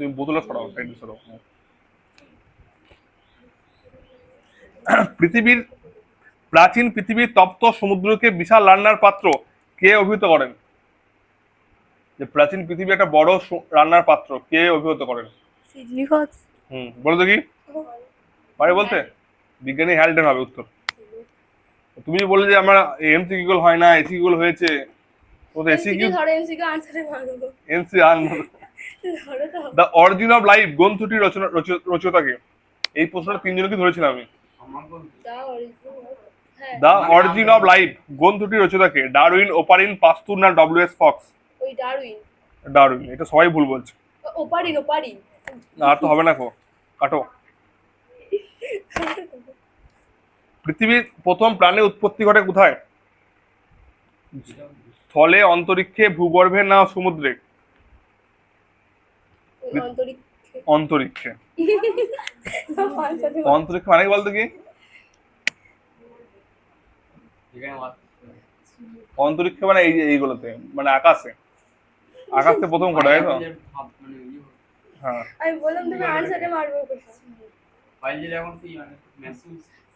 তুমি বোতলে সরাও সাইডে সরাও। পৃথিবীর প্রাচীন পৃথিবীর তপ্ত সমুদ্রকে বিশাল রান্নার পাত্র কে অভিহিত করেন? যে প্রাচীন পৃথিবী একটা বড় রান্নার পাত্র কে অভিহিত করেন? হুম বলো তো কি পারে বলতে? বিজ্ঞানী হ্যালডেন হবে উত্তর। তুমি যে বললে যে আমার এমসি গুলো হয় না এসি গুলো হয়েছে ও তো এসি কিউ আনসারে এমসি ধরো তো দ্য অরিজিন অফ লাইফ গ্রন্থটি রচনা রচ- রচয়িতাকে। এই প্রশ্নটা তিনজনকে ধরেছিলাম আমি। The the origin of life গ্রন্থটি রচয়িতাকে ডারউইন ওপারিন পাস্তুর না ডব্লিউ এস ফক্স ওই ডারউইন ডারউইন এটা সবাই ভুল বলছে। ওপারিন ওপারিন না, আর তো হবে না কো কাটো। পৃথিবীর প্রথম প্রাণের উৎপত্তি ঘটে কোথায়? স্থলে অন্তরিক্ষে ভূগর্ভে না সমুদ্রে? অন্তরিক্ষে। অন্তরিক্ষে। মানে কি বলতো কি? অন্তরিক্ষ মানে এই যে এইগুলোতে মানে আকাশে। আকাশে প্রথম ঘটে তাই তো? হ্যাঁ। আমি বললাম তুমি আনসারে মারবো মানে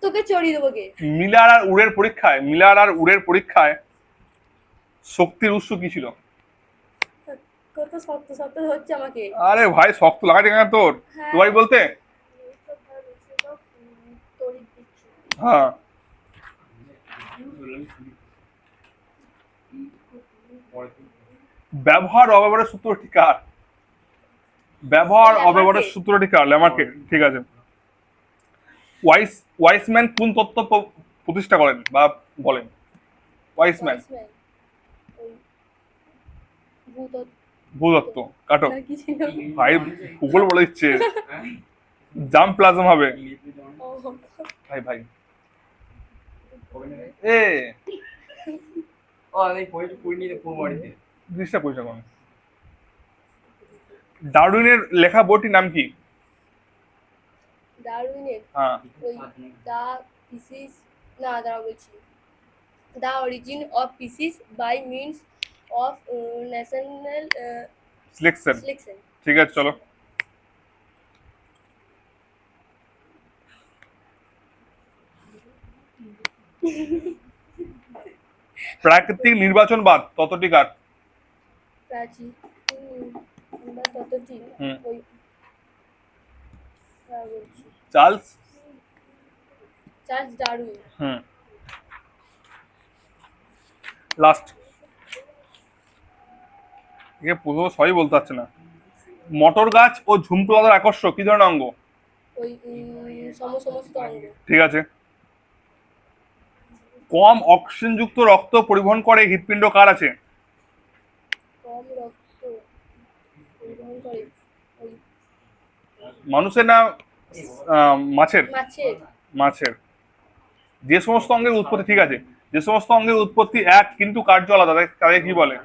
তোকে চড়িয়ে দেবো কে মিলার আর উড়ের পরীক্ষায় মিলার আর উড়ের পরীক্ষায় শক্তির উৎস কি ছিল? কত শক্ত শক্ত হচ্ছে আমাকে। আরে ভাই শক্ত লাগাতে কেন তোর? হ্যাঁ। তোমার বলতে? হ্যাঁ। ব্যবহার অব্যবহারের সূত্রটি কার? ব্যবহার। অব্যবহারের সূত্রটি কার? ল্যামার্কের ঠিক আছে। ওয়াইস ওয়াইসম্যান কোন তত্ত্ব প্রতিষ্ঠা করেন বা বলেন? ওয়াইসম্যান। ভূতত্ত্ব। ভূতত্ত্ব কাটো। কি ভাই ভূগোল বলে দিচ্ছে। জাম প্লাজম হবে। ভাই ভাই। এ! করিস এখন ডারউইনের লেখা বইটির নাম কি? ডারউইনের? হ্যাঁ। দা পিসিস না দাঁড়া বলছি। The origin of species by means of national selection selection ঠিক আছে চলো প্রাকৃতিক নির্বাচনবাদ ততটি কার প্রাচীন হুম, আমরা ততটি হুম। ওই দাঁড়া বলছি চার্লস চার্লস ডারউইন হুম লাস্ট একে সবই বলতে পারছে না। মটর গাছ ও আকর্ষ কি ধরনের অঙ্গ? ওই সমস্ত অঙ্গ। ঠিক আছে। কম অক্সিজেনযুক্ত রক্ত পরিবহন করে হৃৎপিণ্ড কার আছে? মানুষের না আহ, মাছের? মাছের। যে সমস্ত অঙ্গের উৎপত্তি ঠিক আছে। যে সমস্ত অঙ্গের উৎপত্তি এক কিন্তু কার্য আলাদা তাদের কি বলে?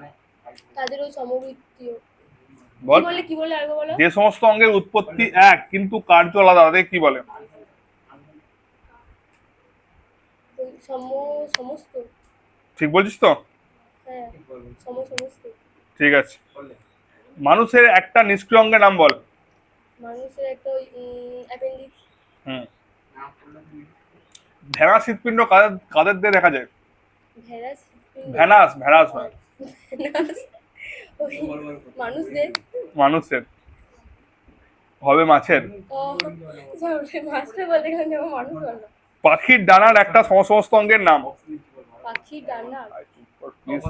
তাদের ওই সমবৃত্তীয় বল। বলে কি বলে আগে বলো? যে সমস্ত অঙ্গের উৎপত্তি এক কিন্তু কার্য আলাদা তাদের কি বলে? সমস্ত? ঠিক বলছিস তো? হ্যাঁ সমস্ত। ঠিক আছে। মানুষের একটা নিষ্ক্রিয় অঙ্গের নাম বল। মানুষের একটা অ্যাপেন্ডিক্স হুম। ভেড়াস হৃৎপিণ্ড কাদের কাদের দিয়ে দেখা যায়? ভ্যানাস ভ্যানাস হয়। মানুষদের। মানুষের হবে মাছের। পাখির ডানার একটা সমস্ত অঙ্গের নাম। পাখি ডানা Please,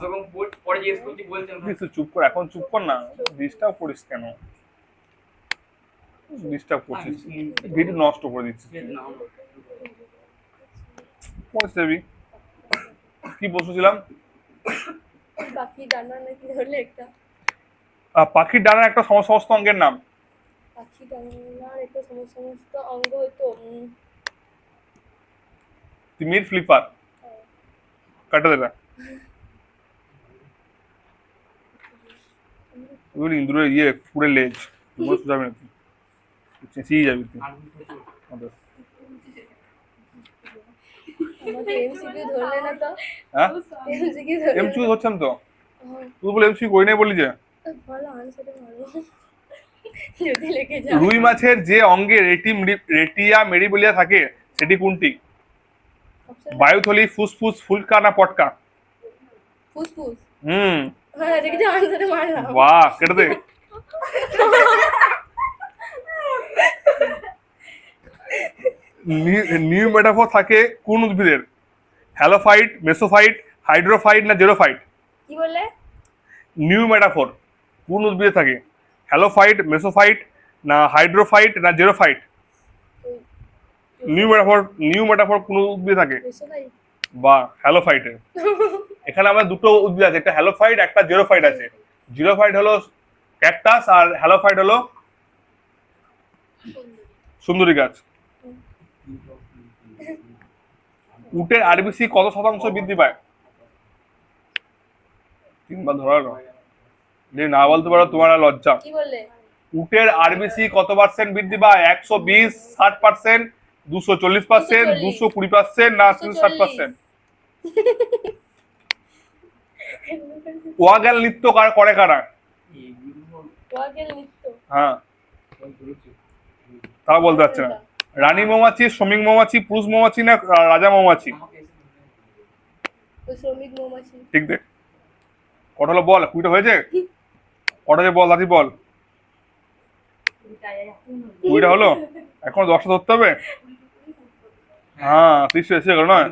please তুই চুপ কর এখন চুপ কর না। ডিস্টার্ব করিস কেন? ডিস্টার্ব করছিস ভিডিও নষ্ট করে দিচ্ছিস কি বসেছিলাম? পাখি ডানা নাকি ধরলে একটা? আহ, পাখির ডানার একটা সম- সমস্ত অঙ্গের নাম? পাখি ডানার একটা সমস্ত সমস্ত অঙ্গ হয়তো উম, তিমির ফ্লিপার। কাটা দেবে ওই ইন্দুরের ইয়ে পুরে লেজ। তুই যাবি না তুই চেঁচিয়ে যাবি তুই আমাদের। আমাকে এমসিকিউ ধরলে না তো? হ্যাঁ? এমসিকিউ ধরলে এমসিউ হচ্ছেন তো? হ্যাঁ, তুই বলে এমসিউ করি নাই বলি যে? রুই মাছের যে অঙ্গে রেটি রেটিয়া মেরিবলিয়া থাকে সেটি কোনটি? বায়ুথলি ফুসফুস ফুলকা না পটকা? ফুসফুস। হুম। হ্যাঁ বাহ কেটে দে। নিউ মেটাফর থাকে কোন উদ্ভিদের? হ্যালোফাইট মেসোফাইট হাইড্রোফাইট না জেরোফাইট? কি বললে? নিউ মেটাফর কোন উদ্ভিদে থাকে? হ্যালোফাইট মেসোফাইট না হাইড্রোফাইট না xerophyte pneumatophore pneumatophore কোন উদ্ভিদে থাকে? বা হ্যালোফাইটে এখানে আমার দুটো উদ্ভিদ আছে একটা হ্যালোফাইট একটা জেরোফাইট আছে। জিরোফাইট হলো ক্যাকটাস আর হ্যালোফাইট হলো সুন্দরী গাছ। উটের আরবিসি কত শতাংশ বৃদ্ধি পায়? তিনবার ধরা হলো যদি না বলতে পারো তোমার আর লজ্জা। কি বললে? উটের আরবিসি কত পার্সেন্ট বৃদ্ধি পায়? একশো বিশ ষাট পার্সেন্ট দুশো চল্লিশ পার্সেন্ট দুশো কুড়ি পার্সেন্ট না ষাট পার্সেন্ট ওয়াগেল নৃত্য কার- করে কারা? হ্যাঁ। তাও বলতে পারছে না। রানী মৌমাছি শ্রমিক মৌমাছি পুরুষ মৌমাছি না রাজা মৌমাছি? শ্রমিক মৌমাছি। ঠিক দেখ কটা হলো বল? কুড়িটা হয়েছে? কটা যে বল দাদি বল? কুড়িটা হলো? এখন দশটা ধরতে হবে? হ্যাঁ তিরিশটা এসে গেল নয়?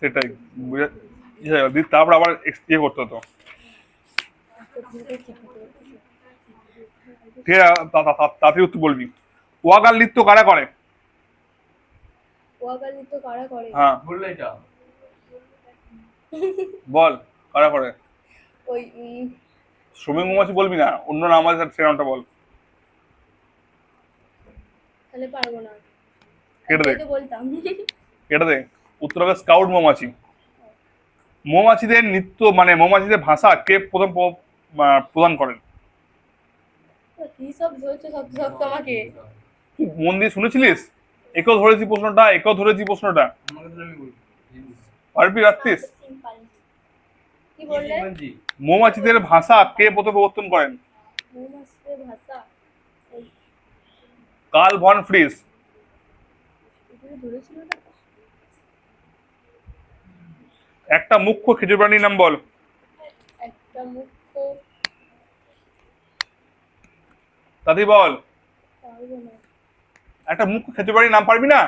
সেটাই বুঝে ইয়ে তারপর আবার ইয়ে করতে হতো। ঠিক আছে তাড়াতাড়ি উত্তর বলবি। ওয়াগাল নৃত্য কারা করে? ওয়াগেল নৃত্য কারা করে? হ্যাঁ। বলল এটা বল কারা করে ওই শ্রমিক মৌমাছি বলবি না অন্য নাম আছে সে নামটা বল। তাহলে পারব না। কেটে দে। তো বলতাম। কেটে দে। উত্তর স্কাউট মৌমাছি। মৌমাছিদের নৃত্য মানে মৌমাছিদের ভাষা কে প্রথম প্রদান করেন? কি সব ধরেছো সব সব তোমাকে মন দিয়ে শুনেছিলিস? একেও ধরেছি প্রশ্নটা একেও ধরেছি প্রশ্নটা। আমাকে তো আমি বলছি পারবি রাখতিস? কি বললে? মৌমাছিদের ভাষা কে প্রথম প্রবর্তন করেন? মৌমাছিদের ভাষা? কার্ল ভন ফ্রিস একটা মুখ্য খেজুর প্রাণীর নাম বল। একটা মুখ্য দাদি বল। একটা মুখ্য খেজুর প্রাণীর নাম পারবি না?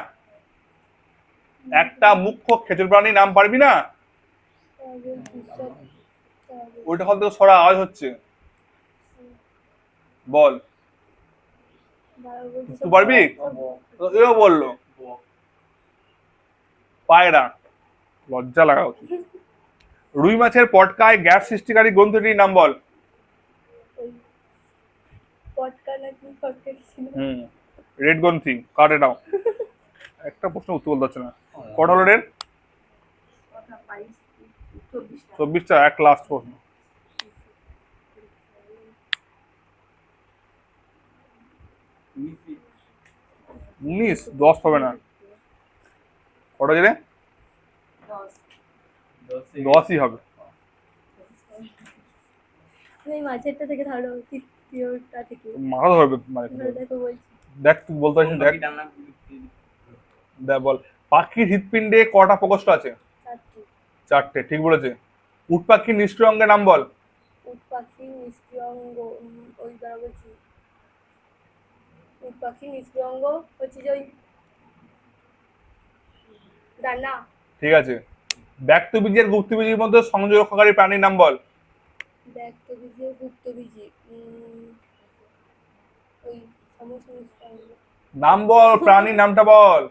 একটা মুখ্য খেজুর প্রাণীর নাম পারবি না? ওইটা হল থেকে সরা আওয়াজ হচ্ছে। বল। পারব তুই পারবি? এও বলল। পায়রা। লজ্জা লাগা উচিত। রুই মাছের পটকায় গ্যাস সৃষ্টিকারী গ্রন্থটির নাম বল। রেড গ্রন্থি কাটে নাও। একটা প্রশ্ন উত্তর বলতে না। কটা হলো রেড? চব্বিশটা। এক লাস্ট প্রশ্ন উনিশ দশ হবে না। কটা জেনে দশই হবে। এই মাঝেরটা থেকে ধরো তৃতীয়টা থেকে। মাথা ধরবে মানে ধরে দেখো বলছি। দেখ তুই বলতে পারছিস দেখ। দেখ বল। পাখির হৃৎপিণ্ডে কটা প্রকোষ্ঠ আছে? চারটি ঠিক বলেছে। উট পাখির নিষ্ক্রিয় অঙ্গের নাম বল। উট পাখি নিষ্ক্রিয় অঙ্গ ওই বলছি। উট পাখি নিষ্ক্রিয় অঙ্গ হচ্ছে যে ওই ডানা ঠিক আছে। ব্যক্তবীজের গুপ্তবীজের মধ্যে সংযোগ রক্ষাকারী প্রাণীর নাম বল। ব্যক্ত বীজে গুপ্তবীজি ওই নাম বল প্রাণীর নামটা বল।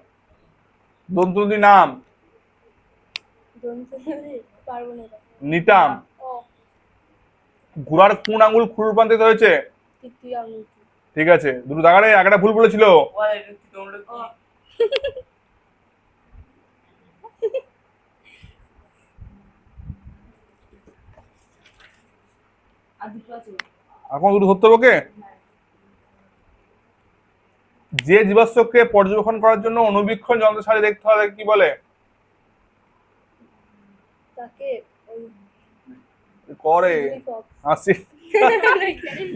দন্তদি নাম। দন্ত পারব না এটা। নিটাম ও। ঘোড়ার কোন আঙুল খুর রূপান্তরিত হয়েছে ঠিক আছে। দুটো জায়গায় একটা ভুল বলেছিল। এখন দুটো ধরতে হবে যে জীবাশ্মকে পর্যবেক্ষণ করার জন্য অনুবীক্ষণ যন্ত্রের সাহায্যে দেখতে হবে কি বলে? ওই হাসি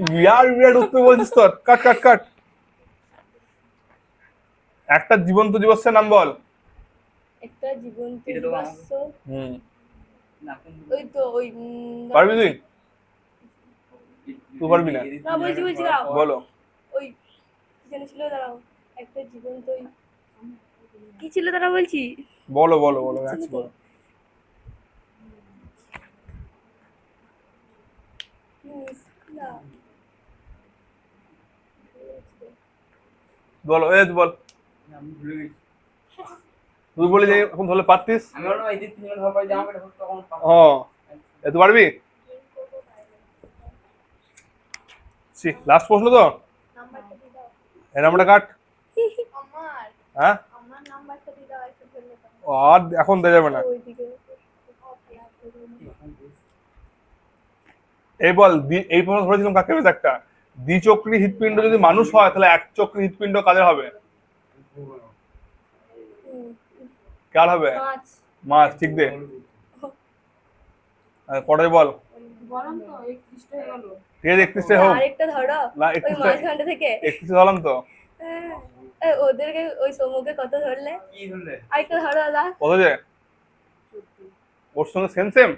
বিরাট বিরাট উত্তর বলছিস তোর। কাট কাট কাট। একটা জীবন্ত নাম বল। একটা জীবন্ত হুম। ওই তো ওই পারবি তুই? তুই পারবি না? না, বলছি, বলছি। বলো। ওই যেন ছিল দাঁড়াও। একটা জীবন্ত কি ছিল দাঁড়া বলছি। বলো বলো বলো বলো কি মিস না বলো এই বল। আমি ভুলে গেছি। তুই বলে যে এখন ধরলে পারতিস। ও এ তুই পারবি? লাস্ট প্রশ্ন তো? দাও নাম্বারটা কাট। হ্যাঁ? আর এখন দেওয়া যাবে না। এই বল এই প্রশ্ন ধরেছিলাম কাকে? একটা। দ্বিচক্রী হৃৎপিণ্ড যদি মানুষ হয় তাহলে এক চক্রী হৃৎপিণ্ড কাদের হবে? কার হবে? মাছ। ঠিক দে। কটাই বল। বললাম তো একত্রিশটা হয়ে গেল ঠিক আছে একত্রিশে হোক। না একত্রিশে মাঝখানটা থেকে। একত্রিশে ধরলাম তো? হ্যাঁ। ওদেরকে ওই কত ধরলে? কি ধরলে? আরেকটা ধরো দাদা। কত যে? ওর সঙ্গে সেম সেম